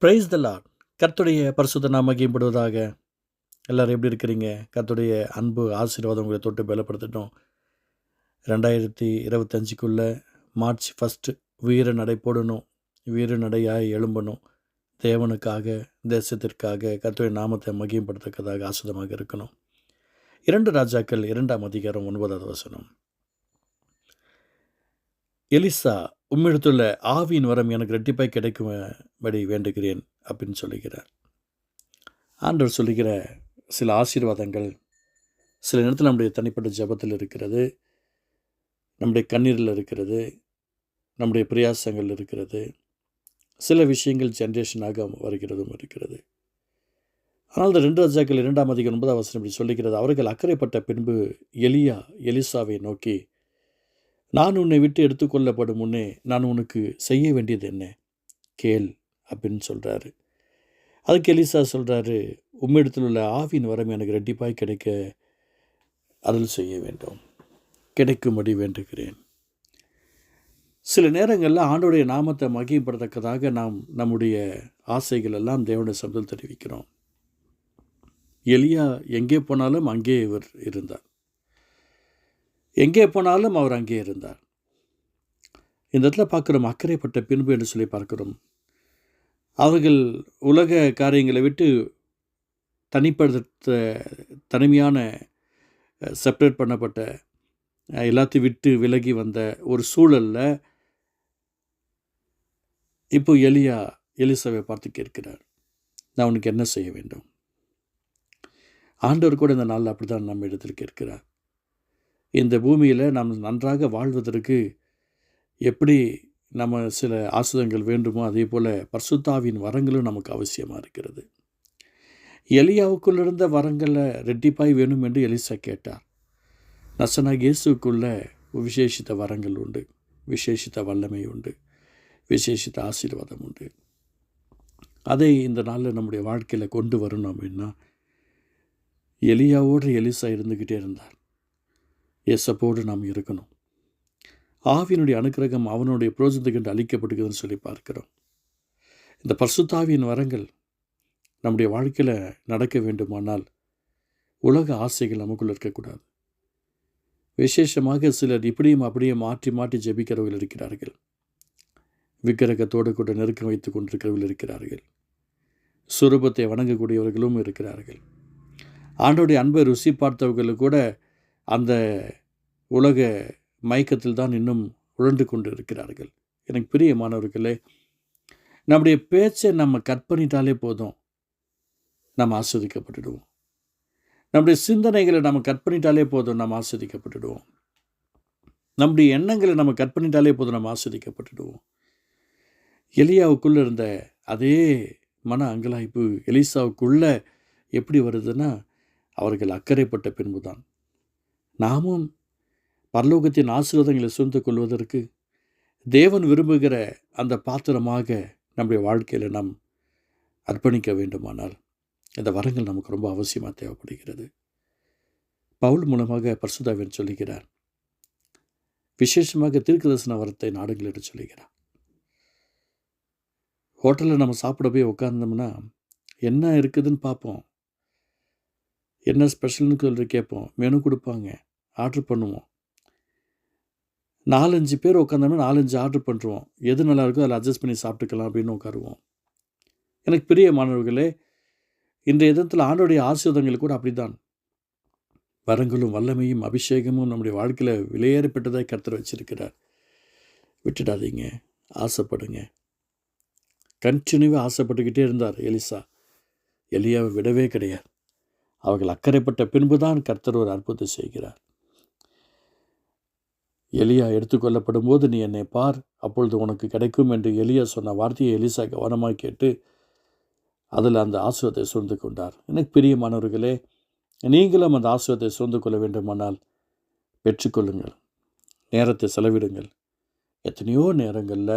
Praise the Lord கர்த்தருடைய பரிசுத்த நாம மகிமைப்படுவதாக. எல்லோரும் எப்படி இருக்கிறீங்க? கர்த்துடைய அன்பு ஆசீர்வாதம் உங்களை தொட்டு பலப்படுத்தட்டும். ரெண்டாயிரத்தி இருபத்தஞ்சுக்குள்ளே மார்ச் ஃபஸ்ட்டு வீர நடை போடணும். வீர நடையாய் எழும்பணும். தேவனுக்காக தேசத்திற்காக கர்த்துடைய நாமத்தை மகிம்படுத்தக்கதாக ஆசுதமாக இருக்கணும். இரண்டு ராஜாக்கள் இரண்டாம் அதிகாரம் ஒன்பதாவது வசனம். எலிசா உம்மிடத்துள்ள ஆவியின் வரம் எனக்கு ரெட்டிப்பாய் கிடைக்கும்படி வேண்டுகிறேன் அப்படின்னு சொல்லுகிறார். ஆண்டவர் சொல்லுகிற சில ஆசீர்வாதங்கள் சில நேரத்தில் நம்முடைய தனிப்பட்ட ஜபத்தில் இருக்கிறது நம்முடைய கண்ணீரில் இருக்கிறது நம்முடைய பிரயாசங்கள் இருக்கிறது சில விஷயங்கள் ஜென்ரேஷனாக வருகிறதும் இருக்கிறது. ஆனால் இந்த ரெண்டு ராஜாக்கள் இரண்டாம் அதிகம் ஒன்பதாம் வசனம் இப்படி சொல்லுகிறது அவர்கள் அக்கறைப்பட்ட பின்பு எலியா எலிசாவை நோக்கி நான் உன்னை விட்டு எடுத்துக்கொள்ளப்படும் முன்னே நான் உனக்கு செய்ய வேண்டியது என்ன? கேள் அப்படின்னு சொல்கிறாரு அதுக்கு எலிசா சொல்கிறாரு உம்மிடத்தில் உள்ள ஆவின் வரம் எனக்கு ரெட்டிப்பாய் கிடைக்க அருள் செய்ய வேண்டும். கிடைக்கும்படி வேண்டுகிறேன். சில நேரங்களில் ஆண்டோடைய நாமத்தை மகிம்படத்தக்கதாக நாம் நம்முடைய ஆசைகள் எல்லாம் தேவனுடைய சப்தம் தெரிவிக்கிறோம். எலியா எங்கே போனாலும் அங்கே இவர் இருந்தார். எங்கே போனாலும் அவர் அங்கே இருந்தார். இந்த இடத்துல பார்க்குறோம் அக்கறைப்பட்ட பின்பு என்று சொல்லி பார்க்கிறோம். அவர்கள் உலக காரியங்களை விட்டு தனிப்படுத்த தனிமையான செப்பரேட் பண்ணப்பட்ட எல்லாத்தையும் விட்டு விலகி வந்த ஒரு சூழலில் இப்போ எலியா எலிசாவை பார்த்து கேட்கிறார் நான் உனக்கு என்ன செய்ய வேண்டும்? ஆண்டவர் கூட இந்த நாளில் அப்படி தான் நம்ம இடத்தில் கேட்கிறார். இந்த பூமியில் நாம் நன்றாக வாழ்வதற்கு எப்படி நம்ம சில ஆசுதங்கள் வேண்டுமோ அதே போல் பர்சுத்தாவின் வரங்களும் நமக்கு அவசியமாக இருக்கிறது. எலியாவுக்குள்ள இருந்த வரங்களை ரெட்டிப்பாய் வேணும் என்று எலிசா கேட்டார். நசனா இயேசுக்குள்ள விசேஷித்த வரங்கள் உண்டு விசேஷித்த வல்லமை உண்டு விசேஷித்த ஆசீர்வாதம் உண்டு. அதை இந்த நாளில் நம்முடைய வாழ்க்கையில் கொண்டு வரணும் அப்படின்னா எலியாவோடு எலிசா இருந்துக்கிட்டே இருந்தார். இயேசப்போடு நாம் இருக்கணும். ஆவியினுடைய அனுக்கிரகம் அவனுடைய புரோஜனத்துக்கு அளிக்கப்படுகிறதுன்னு சொல்லி பார்க்கிறோம். இந்த பர்சுத்தாவியின் வரங்கள் நம்முடைய வாழ்க்கையில் நடக்க வேண்டுமானால் உலக ஆசைகள் நமக்குள்ள இருக்கக்கூடாது. விசேஷமாக சிலர் இப்படியும் அப்படியே மாற்றி மாற்றி ஜெபிக்கிறவர்கள் இருக்கிறார்கள். விக்கிரகத்தோடு கூட நெருக்கம் வைத்து கொண்டிருக்கிறவர்கள் இருக்கிறார்கள். சுரூபத்தை வணங்கக்கூடியவர்களும் இருக்கிறார்கள். ஆண்டோடைய அன்பை ருசி பார்த்தவர்கள் கூட அந்த உலக மயக்கத்தில் தான் இன்னும் உழண்டு கொண்டு இருக்கிறார்கள் எனக்கு பிரியமானவர்களே நம்முடைய பேச்சை நம்ம கட் பண்ணிட்டாலே போதும். நம்ம ஆஸ்வதிக்கப்பட்டுடுவோம். நம்முடைய சிந்தனைகளை நம்ம கட் பண்ணிட்டாலே போதும் நம்ம ஆஸ்வதிக்கப்பட்டுடுவோம். நம்முடைய எண்ணங்களை நம்ம கட் பண்ணிட்டாலே போதும் நம்ம ஆஸ்வதிக்கப்பட்டுடுவோம். எலியாவுக்குள்ளே இருந்த அதே மன அங்கலாய்ப்பு எலிசாவுக்குள்ள எப்படி வருதுன்னா அவர்கள் அக்கறைப்பட்ட பின்பு தான் நாமும் பரலோகத்தின் ஆசீர்வாதங்களை சுழ்ந்து கொள்வதற்கு தேவன் விரும்புகிற அந்த பாத்திரமாக நம்முடைய வாழ்க்கையில் நாம் அர்ப்பணிக்க வேண்டுமானால் இந்த வரங்கள் நமக்கு ரொம்ப அவசியமாக தேவைப்படுகிறது. பவுல் மூலமாக பர்சுதாவின் சொல்லுகிறார். விசேஷமாக தீர்க்கதர்சன வரத்தை நாடுகள் என்று சொல்லுகிறார். ஹோட்டலில் நம்ம சாப்பிட போய் உட்காந்தோம்னா என்ன இருக்குதுன்னு பார்ப்போம். என்ன ஸ்பெஷல்னு சொல்லி கேட்போம். மெனு கொடுப்பாங்க. ஆர்டர் பண்ணுவோம். நாலஞ்சு பேர் உட்காந்தோம்னா நாலஞ்சு ஆர்டர் பண்ணுறோம் எது நல்லா இருக்கோ அதில் அட்ஜஸ்ட் பண்ணி சாப்பிட்டுக்கலாம் அப்படின்னு உட்காருவோம். எனக்கு பெரிய மாணவர்களே இன்றைய தினத்தில் ஆண்டோடைய ஆசீர்வாதங்கள் கூட அப்படிதான் வரங்களும் வல்லமையும் அபிஷேகமும் நம்முடைய வாழ்க்கையில் விலையேறப்பட்டதாக கருத்து வச்சிருக்கிறார். விட்டுடாதீங்க. ஆசைப்படுங்க. கண்டினியூவாக ஆசைப்பட்டுக்கிட்டே இருந்தார் எலிசா. எலியாவை விடவே கிடையாது. அவர்கள் அக்கறைப்பட்ட பின்புதான் கர்த்தர் ஒரு அற்புதத்தை செய்கிறார். எலியா எடுத்துக்கொள்ளப்படும் போது நீ என்னை பார் அப்பொழுது உனக்கு கிடைக்கும் என்று எலியா சொன்ன வார்த்தையை எலிசா கவனமாக கேட்டு அதில் அந்த ஆசுவத்தை சூழ்ந்து கொண்டார். எனக்கு பிரியமானவர்களே நீங்களும் அந்த ஆசுவத்தை சூழ்ந்து கொள்ள வேண்டுமானால் பெற்றுக்கொள்ளுங்கள் நேரத்தை செலவிடுங்கள். எத்தனையோ நேரங்களில்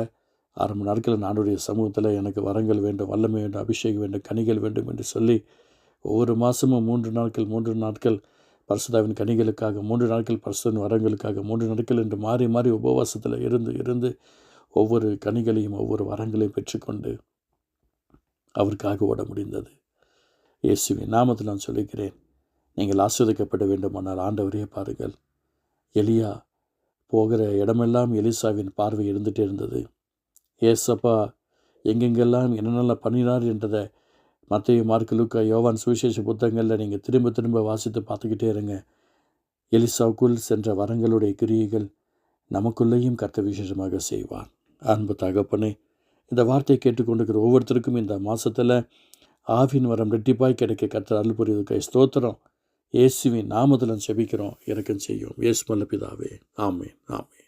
ஆறு மணி நாட்களில் நானுடைய சமூகத்தில் எனக்கு வரங்கள் வேண்டும் வல்லமை வேண்டும் அபிஷேகம் வேண்டும் கனிகள் வேண்டும் என்று சொல்லி ஒவ்வொரு மாதமும் மூன்று நாட்கள் மூன்று நாட்கள் பரிசுதாவின் கனிகளுக்காக மூன்று நாட்கள் பரிசுதன் வரங்களுக்காக மூன்று நாட்கள் என்று மாறி மாறி உபவாசத்தில் இருந்து இருந்து ஒவ்வொரு கனிகளையும் ஒவ்வொரு வரங்களையும் பெற்றுக்கொண்டு அவருக்காக ஓட முடிந்தது. இயேசுவின் நாமத்தில் நான் சொல்லிக்கிறேன் நீங்கள் ஆஸ்வதிக்கப்பட வேண்டுமானால் ஆண்டவரையே பாருங்கள். எலியா போகிற இடமெல்லாம் எலிசாவின் பார்வை இருந்துகிட்டே இருந்தது. ஏசப்பா எங்கெங்கெல்லாம் என்னென்னலாம் பண்ணினார் என்றதை மத்திய மார்க் லூக்கா யோவான் சுவிசேஷ புத்தகங்களில் நீங்கள் திரும்ப திரும்ப வாசித்து பார்த்துக்கிட்டே இருங்க. எலிசாவுக்குள் சென்ற வரங்களுடைய கிரியைகள் நமக்குள்ளேயும் கர்த்த விசேஷமாக செய்வார். அன்பு தகப்பனே இந்த வார்த்தையை கேட்டுக்கொண்டிருக்கிற ஒவ்வொருத்தருக்கும் இந்த மாதத்தில் ஆவின் வரம் ரெட்டிப்பாய் கிடைக்க கர்த்தர் அருள் புரிவதுக்காய் ஸ்தோத்திரம். இயேசுவின் நாமத்தில் செபிக்கிறோம் இறக்கம் செய்யும் இயேசு மல்ல பிதாவே ஆமே ஆமே